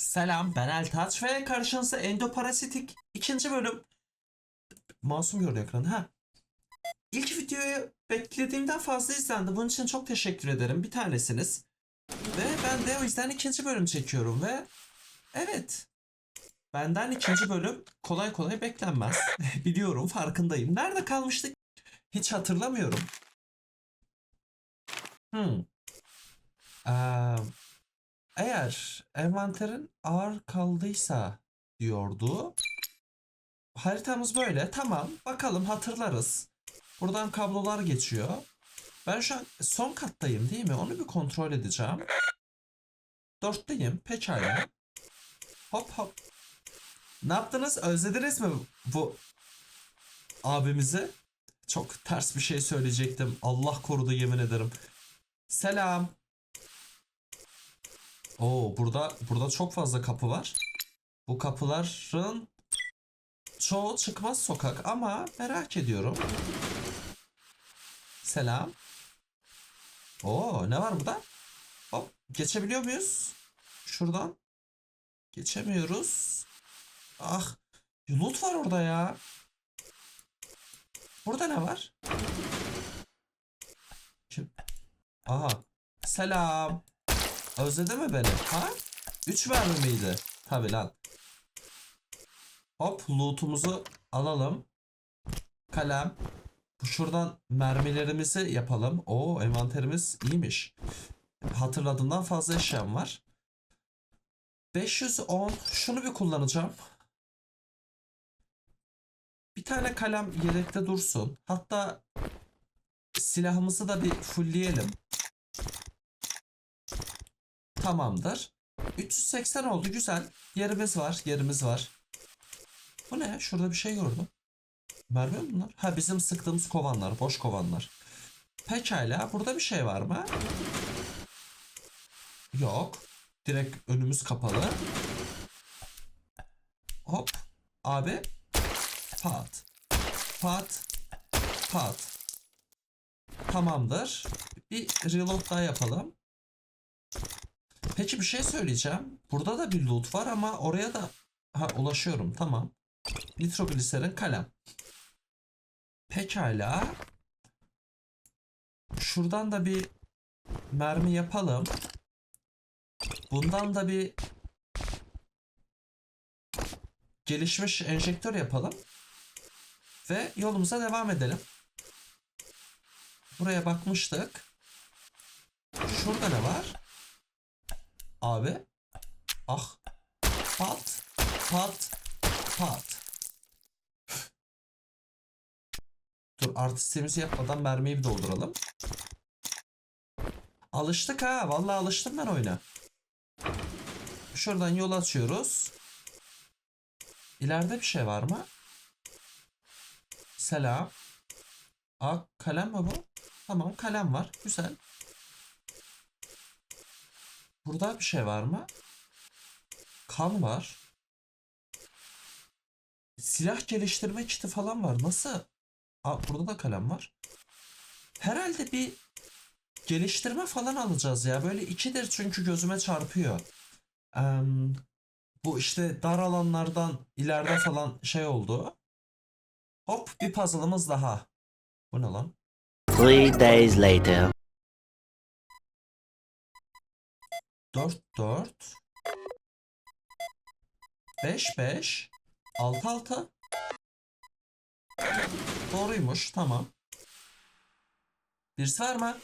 Selam ben Eltaç ve karşınızda Endoparazitik ikinci bölüm. Masum gördü ekranı ha. İlk videoyu beklediğimden fazla izlendi. Bunun için çok teşekkür ederim. Bir tanesiniz. Ve ben de o yüzden ikinci bölüm çekiyorum ve evet. Benden ikinci bölüm kolay kolay beklenmez. Biliyorum farkındayım. Nerede kalmıştık? Hiç hatırlamıyorum. Hmm. Eee eğer envanterin ağır kaldıysa diyordu. Haritamız böyle. Tamam. Bakalım hatırlarız. Buradan kablolar geçiyor. Ben şu an son kattayım değil mi? Onu bir kontrol edeceğim. Dörtteyim. Pekala. Hop hop. Ne yaptınız? Özlediniz mi bu abimizi? Çok ters bir şey söyleyecektim. Allah korudu yemin ederim. Selam. Oo burada burada çok fazla kapı var. Bu kapıların çoğu çıkmaz sokak ama merak ediyorum. Selam. Oo ne var burada? Hop geçebiliyor muyuz? Şuradan. Geçemiyoruz. Ah loot var orada ya. Burada ne var? Kim? Aha. Selam. Özledi mi beni? Ha? 3 mermi miydi? Tabi lan. Hop loot'umuzu alalım. Kalem. Şuradan mermilerimizi yapalım. Oo envanterimiz iyiymiş. Hatırladığımdan fazla eşyam var. 510. Şunu bir kullanacağım. Bir tane kalem yedekte dursun. Hatta silahımızı da bir fullleyelim. Tamamdır. 380 oldu güzel. Yerimiz var yerimiz var. Bu ne? Şurada bir şey gördüm. Mermi mi bunlar? Ha bizim sıktığımız kovanlar. Boş kovanlar. Pekala. Burada bir şey var mı? Yok. Direkt önümüz kapalı. Hop. Abi. Pat. Pat. Pat. Tamamdır. Bir reload daha yapalım. Peki bir şey söyleyeceğim. Burada da bir loot var ama oraya da ha ulaşıyorum. Tamam. Nitrogliserin kalem. Pekala. Şuradan da bir mermi yapalım. Bundan da bir gelişmiş enjektör yapalım. Ve yolumuza devam edelim. Buraya bakmıştık. Şurada ne var? Abi. Ah. Pat. Pat. Pat. Dur artistimizi yapmadan mermiyi bir dolduralım. Alıştık ha. Vallahi alıştım ben oyuna. Şuradan yol açıyoruz. İleride bir şey var mı? Selam. Aa kalem mi bu? Tamam kalem var. Güzel. Burada bir şey var mı? Kan var. Silah geliştirme kiti falan var. Nasıl? Aa, burada da kalem var. Herhalde bir geliştirme falan alacağız ya. Böyle ikidir çünkü gözüme çarpıyor. Em, bu işte dar alanlardan ileride falan şey oldu. Hop bir puzzle'ımız daha. Bu ne lan? Three days later. 4 4 5 5 6 6 Doğruymuş tamam. Birisi var mı?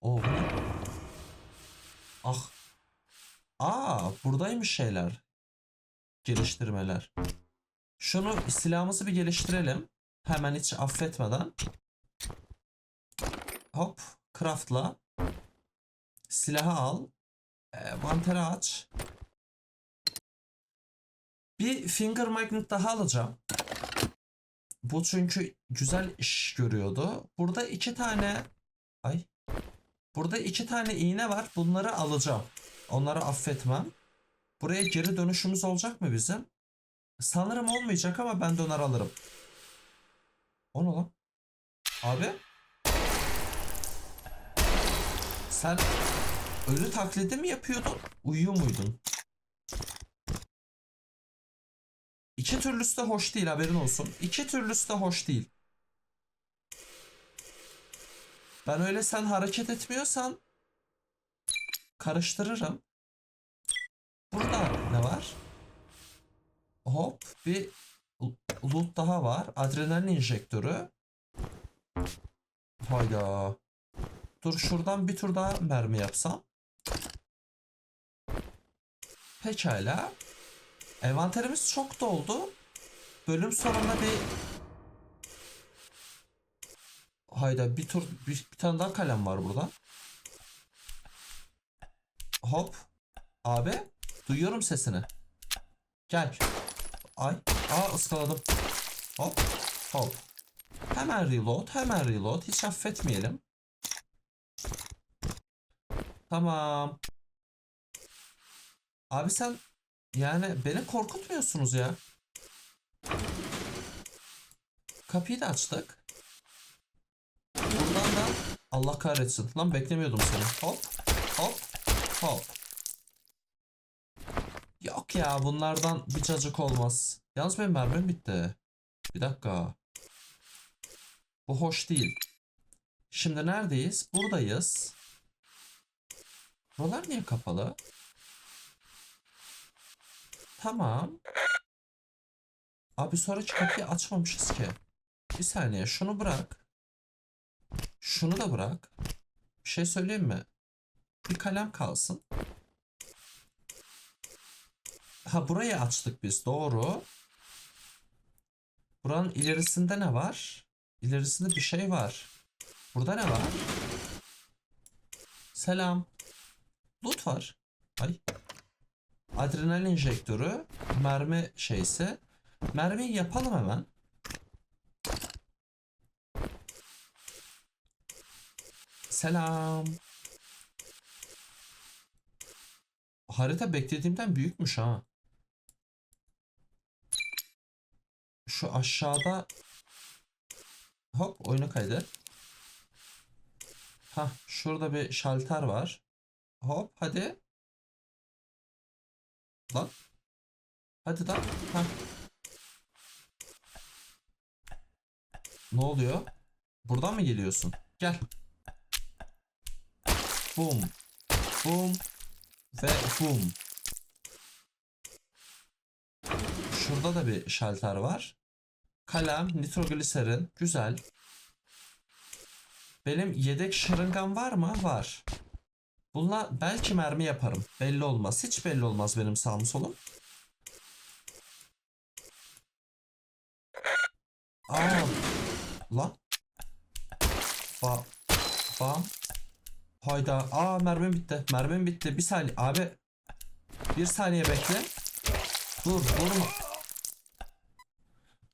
Oo? Ah. Aa buradaymış şeyler. Geliştirmeler. Şunu silahımızı bir geliştirelim. Hemen hiç affetmeden. Hop. Craftla. Silahı al. E, Vanteri aç. Bir finger magnet daha alacağım. Bu çünkü güzel iş görüyordu. Burada iki tane ay Burada iki tane iğne var. Bunları alacağım. Onları affetmem. Buraya geri dönüşümüz olacak mı bizim? Sanırım olmayacak ama ben döner alırım. O ne lan? Abi? Sen ölü taklidi mi yapıyordun? Uyuyor muydun? İki türlüsü de hoş değil haberin olsun. İki türlüsü de hoş değil. Ben öyle sen hareket etmiyorsan karıştırırım. Burada ne var? Hop bir loot daha var. Adrenalin enjektörü. Hayda. Dur şuradan bir tur daha mermi yapsam. Pekala. Envanterimiz çok doldu. Bölüm sonunda bir Hayda bir tur bir, bir tane daha kalem var burada. Hop. Abi duyuyorum sesini. Gel. Ay. Aa ıskaladım. Hop. Hop. Hemen reload. Hemen reload. Hiç affetmeyelim. Tamam. Abi sen yani beni korkutmuyorsunuz ya. Kapıyı da açtık. Buradan da Allah kahretsin. Lan beklemiyordum seni. Hop. Hop. Hop. Yok ya bunlardan bir cacık olmaz. Yalnız benim mermim bitti. Bir dakika. Bu hoş değil. Şimdi neredeyiz? Buradayız. Buralar niye kapalı? Tamam. Abi sonra hiç kapıyı açmamışız ki. Bir saniye şunu bırak. Şunu da bırak. Bir şey söyleyeyim mi? Bir kalem kalsın. Ha burayı açtık biz doğru. Buranın ilerisinde ne var? İlerisinde bir şey var. Burada ne var? Selam. Loot var. Ay. Adrenalin enjektörü. Mermi şeysi. Mermiyi yapalım hemen. Selam. Harita beklediğimden büyükmüş ha. Şu aşağıda Hop oyunu kaydı. Ha şurada bir şalter var. Hop hadi. Lan. Hadi lan. Ha. Ne oluyor? Buradan mı geliyorsun? Gel. Boom. Boom. Ve boom. Şurada da bir şalter var. Kalem, nitrogliserin. Güzel. Benim yedek şırıngam var mı? Var. Bununla belki mermi yaparım. Belli olmaz. Hiç belli olmaz benim sağım solum. Aa. Lan. Ba. Bam. Hayda. Aa mermim bitti. Mermim bitti. Bir saniye. Abi. Bir saniye bekle. Dur vurma.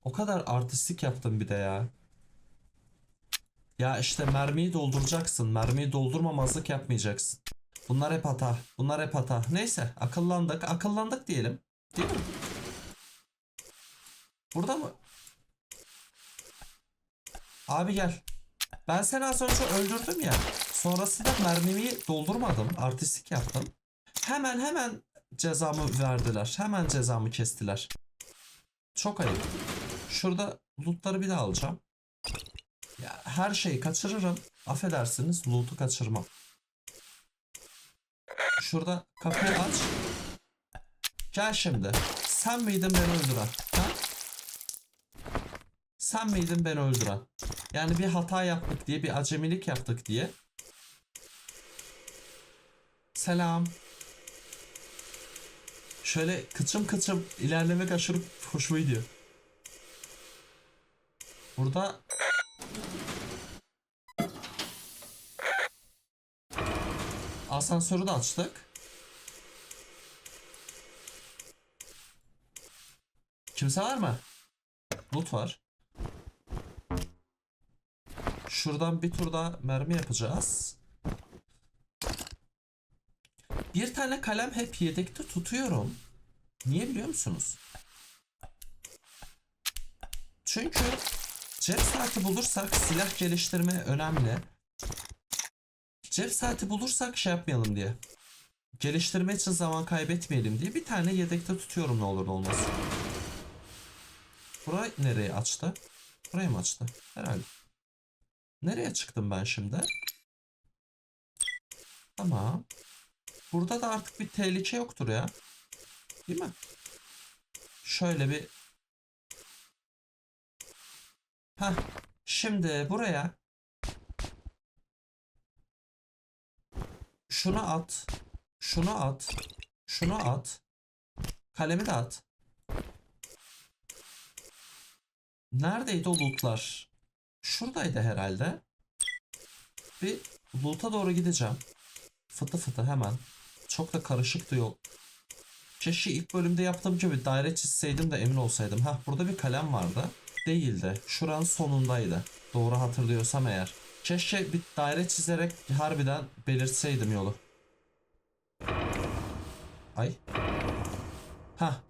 O kadar artistik yaptım bir de ya. Ya işte mermiyi dolduracaksın. Mermiyi doldurmamazlık yapmayacaksın. Bunlar hep hata. Bunlar hep hata. Neyse akıllandık. Akıllandık diyelim. Değil mi? Burada mı? Abi gel. Ben seni az önce öldürdüm ya. Sonrasında mermimi doldurmadım. Artistik yaptım. Hemen hemen cezamı verdiler. Hemen cezamı kestiler. Çok ayıp. Şurada lootları bir daha alacağım. Ya her şeyi kaçırırım. Affedersiniz loot'u kaçırmam. Şurada kapıyı aç. Gel şimdi. Sen miydin beni öldüren? Ha? Sen miydin beni öldüren? Yani bir hata yaptık diye, bir acemilik yaptık diye. Selam. Şöyle kıçım kıçım ilerlemek aşırı hoşuma gidiyor. Burada asansörü de açtık. Kimse var mı? Loot var. Şuradan bir tur daha mermi yapacağız. Bir tane kalem hep yedekte tutuyorum. Niye biliyor musunuz? Çünkü cep saati bulursak silah geliştirme önemli. Cep saati bulursak şey yapmayalım diye. Geliştirme için zaman kaybetmeyelim diye bir tane yedekte tutuyorum ne olur ne olmaz. Burayı nereye açtı? Burayı mı açtı? Herhalde. Nereye çıktım ben şimdi? Tamam. Burada da artık bir tehlike yoktur ya. Değil mi? Şöyle bir Heh. Şimdi buraya şunu at. Şunu at. Şunu at. Kalemi de at. Neredeydi o lootlar? Şuradaydı herhalde. Bir loot'a doğru gideceğim. Fıtı fıtı hemen. Çok da karışıktı yol. Keşke ilk bölümde yaptığım gibi daire çizseydim de emin olsaydım. Hah burada bir kalem vardı. Değildi. Şuranın sonundaydı. Doğru hatırlıyorsam eğer. Keşke bir daire çizerek harbiden belirtseydim yolu. Ay. Hah.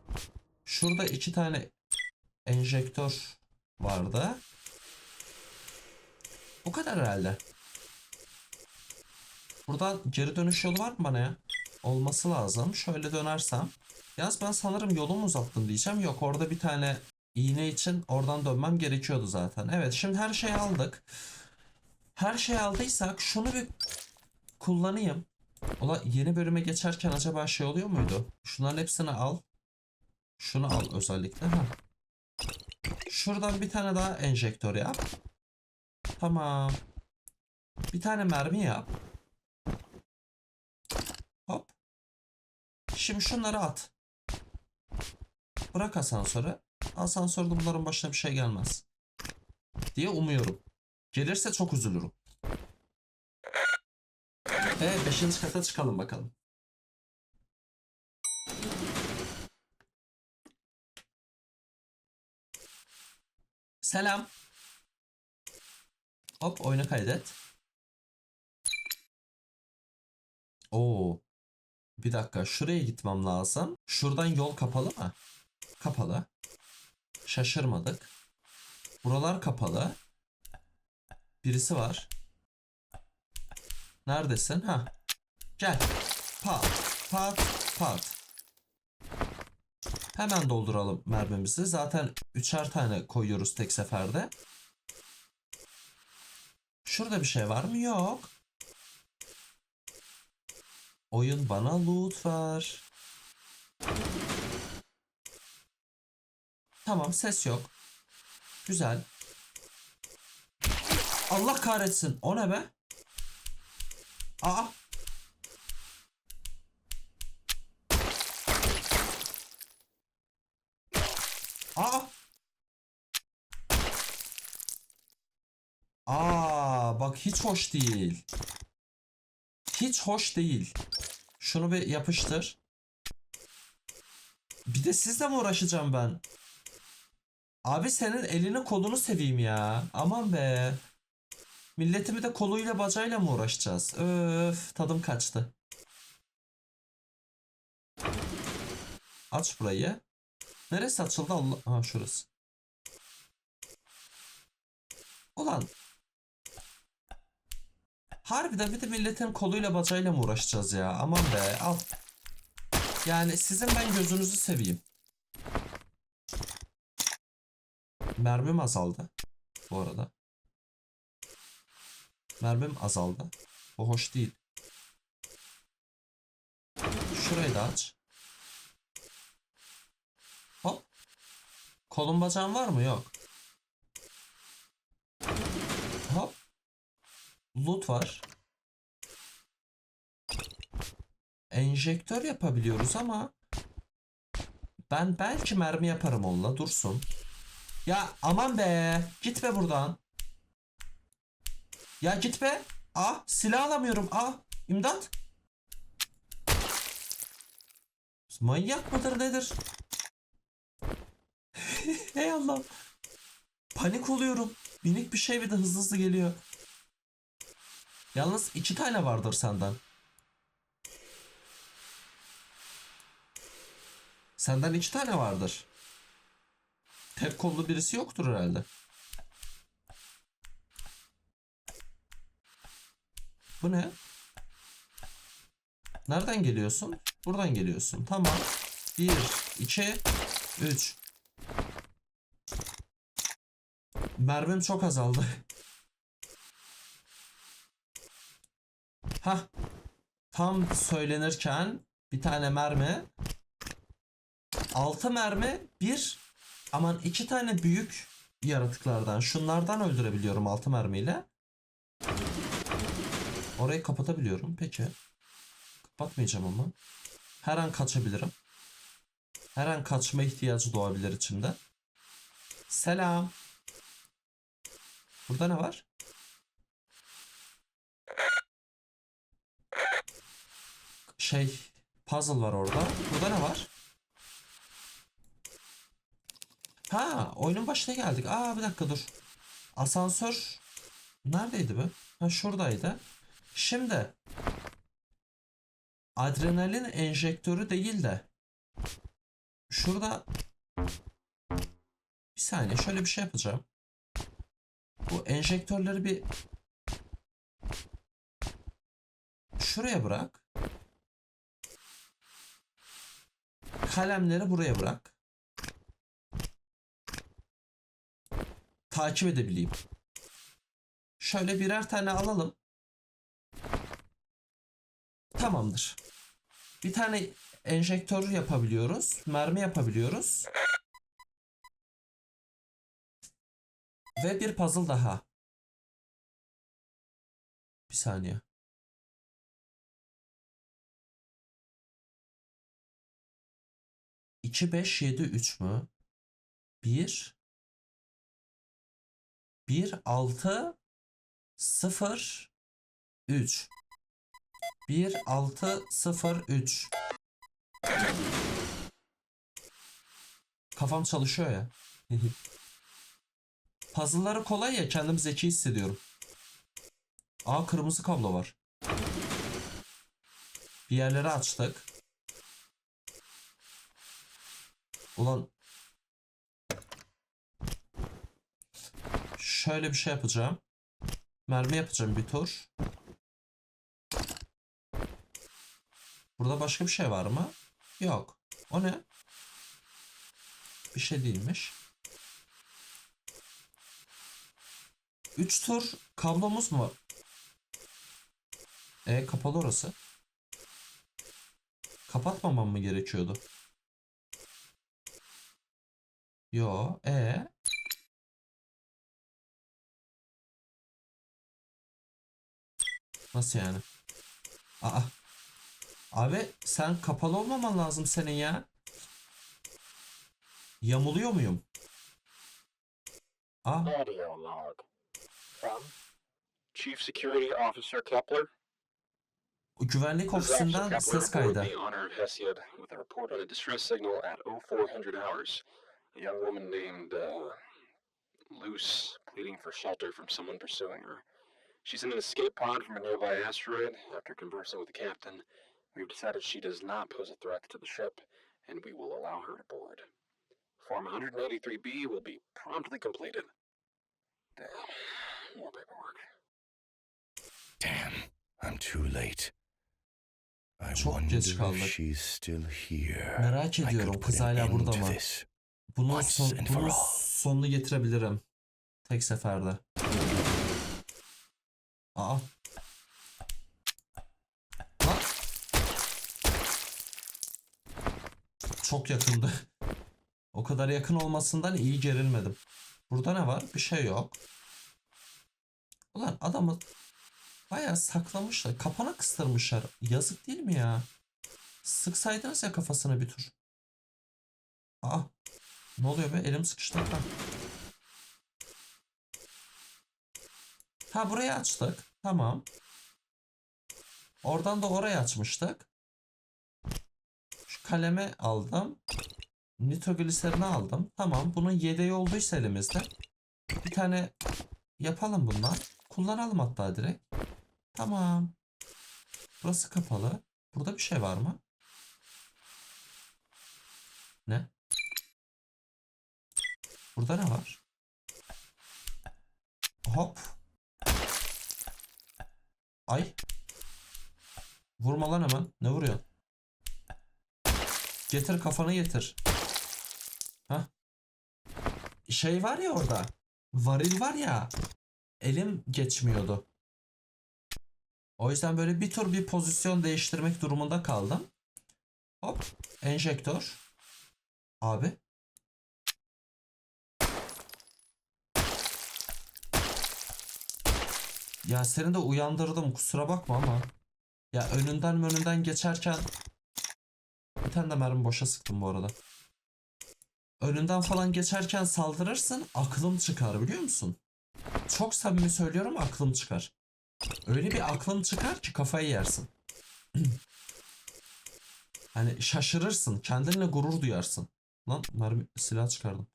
Şurada iki tane enjektör vardı. Bu kadar herhalde. Burada geri dönüş yolu var mı bana ya? Olması lazım. Şöyle dönersem. Yalnız ben sanırım yolumu uzattım diyeceğim. Yok orada bir tane iğne için oradan dönmem gerekiyordu zaten. Evet şimdi her şeyi aldık. Her şeyi aldıysak şunu bir kullanayım. Ola yeni bölüme geçerken acaba şey oluyor muydu? Şunların hepsini al. Şunu al özellikle. Ha. Şuradan bir tane daha enjektör yap. Tamam. Bir tane mermi yap. Hop. Şimdi şunları at. Bırak asansöre. Asansörde bunların başına bir şey gelmez. Diye umuyorum. Gelirse çok üzülürüm. Evet 5. kata çıkalım bakalım. Selam. Hop oyunu kaydet. Oo. Bir dakika şuraya gitmem lazım. Şuradan yol kapalı mı? Kapalı. Şaşırmadık. Buralar kapalı. Birisi var. Neredesin? Ha. Gel. Pat. Pat. Pat. Hemen dolduralım mermimizi. Zaten üçer tane koyuyoruz tek seferde. Şurada bir şey var mı? Yok. Oyun bana loot ver. Tamam ses yok. Güzel. Allah kahretsin. O ne be? Aa. Aa. Aa, bak hiç hoş değil. Hiç hoş değil. Şunu bir yapıştır. Bir de sizle mi uğraşacağım ben? Abi senin elini kolunu seveyim ya. Aman be. Milletimi de koluyla bacayla mı uğraşacağız? Öf tadım kaçtı. Aç burayı. Neresi açıldı Allah? Ha şurası. Ulan. Harbiden bir de milletin koluyla bacayla mı uğraşacağız ya? Aman be al. Yani sizin ben gözünüzü seveyim. Mermim azaldı. Bu arada. Mermim azaldı. Bu hoş değil. Şurayı da aç. Hop. Kolun bacağın var mı? Yok. Hop. Loot var. Enjektör yapabiliyoruz ama ben belki mermi yaparım onunla. Dursun. Ya aman be. Gitme buradan. Ya git be. Ah silah alamıyorum. Ah imdat. Manyak mıdır nedir? Hey Allah. Panik oluyorum. Minik bir şey bir de hızlı hızlı geliyor. Yalnız iki tane vardır senden. Senden iki tane vardır. Tek kollu birisi yoktur herhalde. Bu ne? Nereden geliyorsun? Buradan geliyorsun. Tamam. 1, 2, 3. Mermim çok azaldı. Hah. Tam söylenirken bir tane mermi. 6 mermi. Bir aman iki tane büyük yaratıklardan. Şunlardan öldürebiliyorum 6 mermiyle. Orayı kapatabiliyorum. Peki. Kapatmayacağım ama. Her an kaçabilirim. Her an kaçma ihtiyacı doğabilir içimde. Selam. Burada ne var? Şey, puzzle var orada. Burada ne var? Ha, oyunun başına geldik. Aa bir dakika dur. Asansör neredeydi bu? Ha şuradaydı. Şimdi adrenalin enjektörü değil de şurada bir saniye şöyle bir şey yapacağım. Bu enjektörleri bir şuraya bırak. Kalemleri buraya bırak. Takip edebileyim. Şöyle birer tane alalım. Tamamdır. Bir tane enjektör yapabiliyoruz. Mermi yapabiliyoruz. Ve bir puzzle daha. Bir saniye. İki, beş, yedi, üç mü? Bir. Bir, altı, sıfır, üç. 1 6 0 3 Kafam çalışıyor ya. Puzzle'ları kolay ya kendimi zeki hissediyorum. Aa kırmızı kablo var. Bir yerleri açtık. Ulan Şöyle bir şey yapacağım. Mermi yapacağım bir tur. Burada başka bir şey var mı? Yok. O ne? Bir şey değilmiş. 3 tur kablomuz mu? E kapalı orası. Kapatmamam mı gerekiyordu? Yo, e Nasıl yani? Aa. Abi sen kapalı olmaman lazım senin ya. Yamuluyor muyum? Aa, Audio log from Chief Security Officer Kepler. güvenlik ofisinden ses kaydı. the Honor of Hesiod with a report on a distress signal at 0400 hours. A young woman named uh, Luce pleading for shelter from someone pursuing her. She's in an escape pod from a nearby asteroid. After conversing with the captain, we've decided she does not pose a threat to the ship, and we will allow her to board. Form 183B will be promptly completed. Damn, more paperwork. Damn, I'm too late. I Çok wonder geç kaldık. if she's still here. Merak I ediyorum could kız put an hala end burada to mı? this. Bunun, Once son, and for bunun all. sonunu getirebilirim. Tek seferde. Aa. Çok yakındı. O kadar yakın olmasından iyi gerilmedim. Burada ne var? Bir şey yok. Ulan adamı bayağı saklamışlar. Kapana kıstırmışlar. Yazık değil mi ya? Sıksaydınız ya kafasına bir tur. Aa. Ne oluyor be? Elim sıkıştı. Ha. Ha burayı açtık. Tamam. Oradan da orayı açmıştık. Şu kalemi aldım. Nitrogliserini aldım. Tamam. Bunun yedeği olduysa elimizde. Bir tane yapalım bundan. Kullanalım hatta direkt. Tamam. Burası kapalı. Burada bir şey var mı? Ne? Burada ne var? Hop. Ay. Vurma lan hemen. Ne vuruyorsun? Getir kafanı getir. Hah. Şey var ya orada. Varil var ya. Elim geçmiyordu. O yüzden böyle bir tur bir pozisyon değiştirmek durumunda kaldım. Hop. Enjektör. Abi. Ya seni de uyandırdım kusura bakma ama. Ya önünden önünden geçerken bir tane de mermi boşa sıktım bu arada. Önünden falan geçerken saldırırsın aklım çıkar biliyor musun? Çok samimi söylüyorum aklım çıkar. Öyle bir aklım çıkar ki kafayı yersin. hani şaşırırsın kendinle gurur duyarsın. Lan mermi silah çıkardım.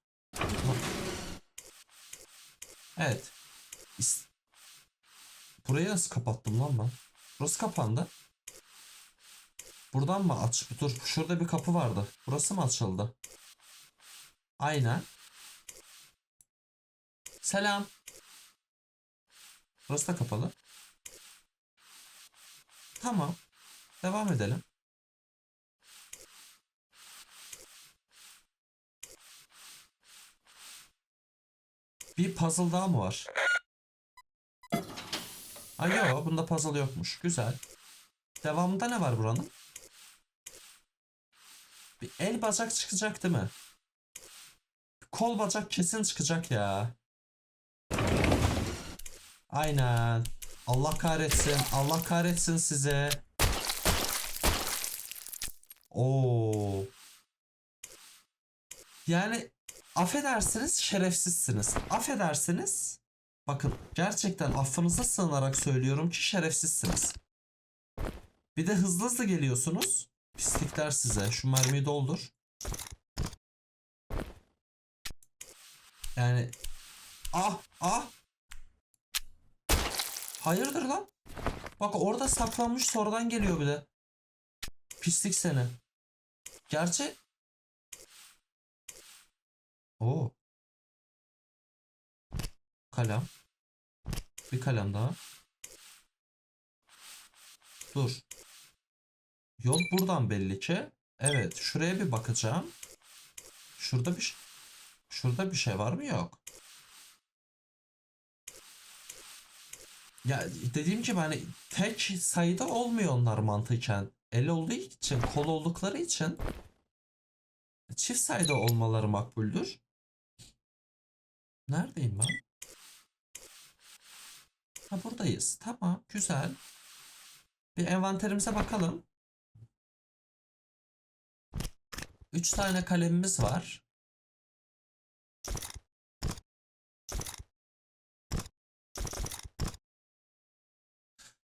Evet. Burayı nasıl kapattım lan ben? Burası kapandı. Buradan mı aç? Dur şurada bir kapı vardı. Burası mı açıldı? Aynen. Selam. Burası da kapalı. Tamam. Devam edelim. Bir puzzle daha mı var? Ha yok bunda puzzle yokmuş. Güzel. Devamında ne var buranın? Bir el bacak çıkacak değil mi? Kol bacak kesin çıkacak ya. Aynen. Allah kahretsin. Allah kahretsin size. Oo. Yani affedersiniz şerefsizsiniz. Affedersiniz. Bakın gerçekten affınıza sığınarak söylüyorum ki şerefsizsiniz. Bir de hızlı hızlı geliyorsunuz. Pislikler size. Şu mermiyi doldur. Yani ah ah Hayırdır lan? Bak orada saklanmış sonradan geliyor bir de. Pislik seni. Gerçi Oo. Kalem. Bir kalem daha. Dur. Yol buradan belli ki. Evet, şuraya bir bakacağım. Şurada bir Şurada bir şey var mı? Yok. Ya dediğim gibi hani tek sayıda olmuyor onlar mantıken. El olduğu için, kol oldukları için çift sayıda olmaları makbuldür. Neredeyim ben? Ha buradayız. Tamam, güzel. Bir envanterimize bakalım. Üç tane kalemimiz var.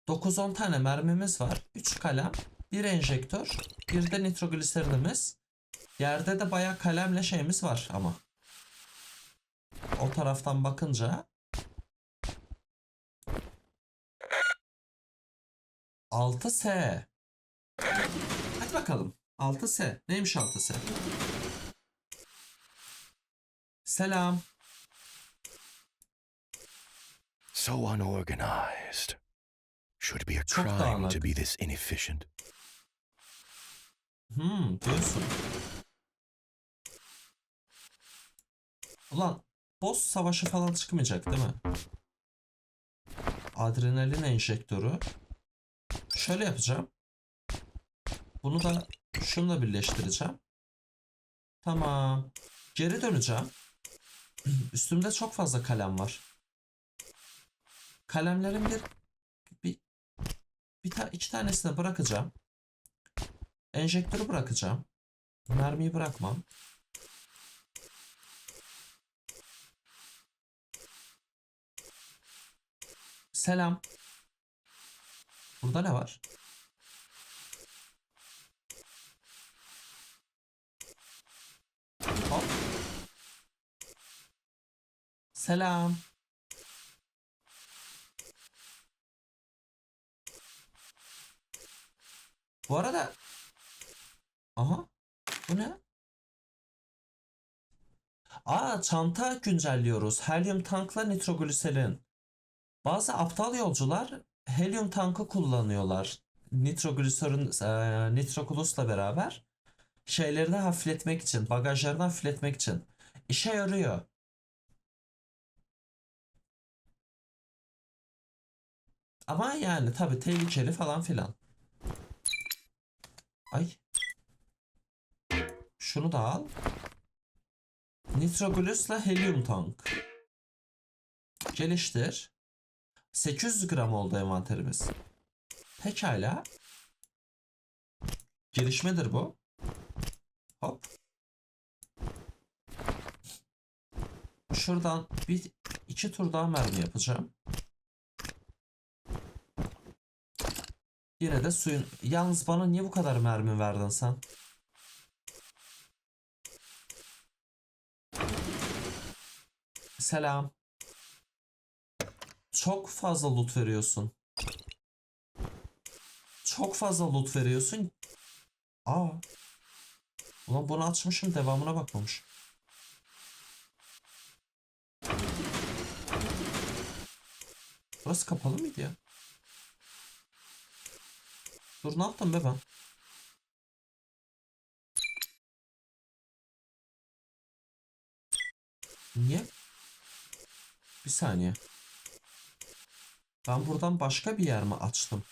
Dokuz on tane mermimiz var. Üç kalem, bir enjektör, bir de nitrogliserinimiz. Yerde de bayağı kalemle şeyimiz var ama. O taraftan bakınca 6S. Hadi bakalım. 6S. Neymiş 6S? Selam. So unorganized. Should be a Çok crime dağınık. to be this inefficient. Hmm, diyorsun. Ulan boss savaşı falan çıkmayacak değil mi? Adrenalin enjektörü. Şöyle yapacağım. Bunu da şununla birleştireceğim. Tamam. Geri döneceğim. Üstümde çok fazla kalem var. Kalemlerin bir bir bir ta iki tanesini bırakacağım. Enjektörü bırakacağım. Mermiyi bırakmam. Selam. Burada ne var? Hop. Selam. Bu arada Aha. Bu ne? Aa çanta güncelliyoruz. Helyum tankla nitrogliserin. Bazı aptal yolcular helyum tankı kullanıyorlar. nitroglisörün e, nitrokulusla beraber şeylerini hafifletmek için, bagajlarını hafifletmek için işe yarıyor. Ama yani tabii tehlikeli falan filan. Ay. Şunu da al. Nitroglyus'la helyum tank. Geliştir. 800 gram oldu envanterimiz. Pekala. Gelişmedir bu. Hop. Şuradan bir iki tur daha mermi yapacağım. Yine de suyun... Yalnız bana niye bu kadar mermi verdin sen? Selam. Çok fazla loot veriyorsun. Çok fazla loot veriyorsun. Aa. Ulan bunu açmışım devamına bakmamış. Burası kapalı mıydı ya? Dur ne yaptım be ben? Niye? Bir saniye. Ben buradan başka bir yer mi açtım?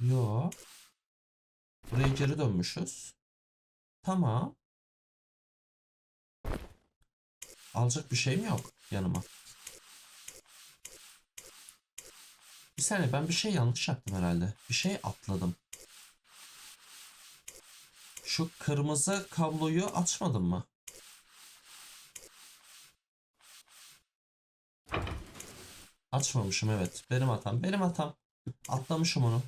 Yo. Buraya geri dönmüşüz. Tamam. Alacak bir şeyim yok yanıma. Bir saniye ben bir şey yanlış yaptım herhalde. Bir şey atladım. Şu kırmızı kabloyu açmadım mı? Açmamışım evet. Benim hatam. Benim hatam. Atlamışım onu.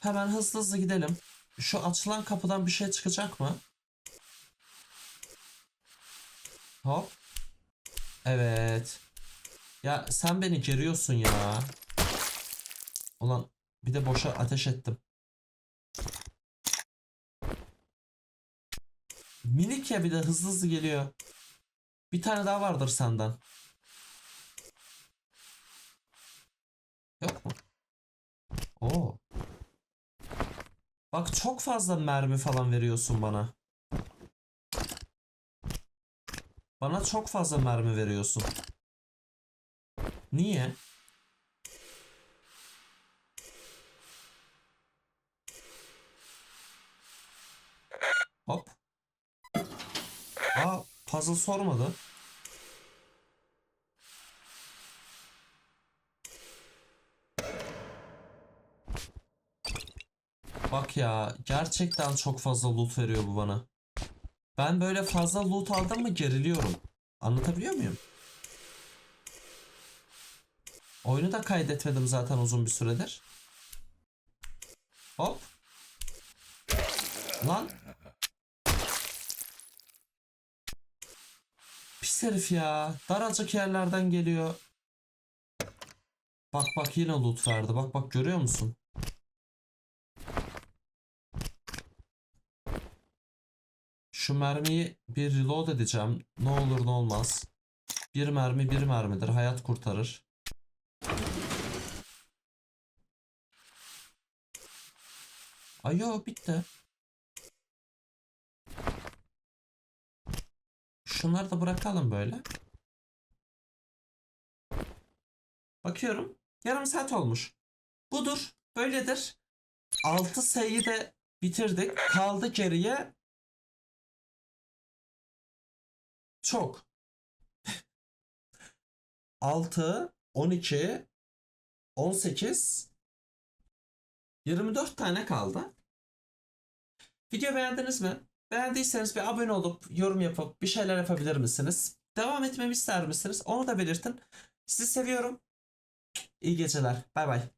Hemen hızlı hızlı gidelim. Şu açılan kapıdan bir şey çıkacak mı? Hop. Evet. Ya sen beni geriyorsun ya. Ulan bir de boşa ateş ettim. Minik ya bir de hızlı hızlı geliyor. Bir tane daha vardır senden. Yok mu? Oo. Bak çok fazla mermi falan veriyorsun bana. Bana çok fazla mermi veriyorsun. Niye? Hop. Aa, puzzle sormadı. Bak ya, gerçekten çok fazla loot veriyor bu bana. Ben böyle fazla loot aldım mı geriliyorum. Anlatabiliyor muyum? Oyunu da kaydetmedim zaten uzun bir süredir. Hop. Lan. Pis herif ya. Daracık yerlerden geliyor. Bak bak yine loot verdi. Bak bak görüyor musun? Şu mermiyi bir reload edeceğim. Ne olur ne olmaz. Bir mermi bir mermidir. Hayat kurtarır. Ay yo bitti. Şunları da bırakalım böyle. Bakıyorum. Yarım saat olmuş. Budur. Böyledir. 6 sayıyı da bitirdik. Kaldı geriye çok. 6, 12, 18, 24 tane kaldı. Video beğendiniz mi? Beğendiyseniz bir abone olup yorum yapıp bir şeyler yapabilir misiniz? Devam etmemi ister misiniz? Onu da belirtin. Sizi seviyorum. İyi geceler. Bay bay.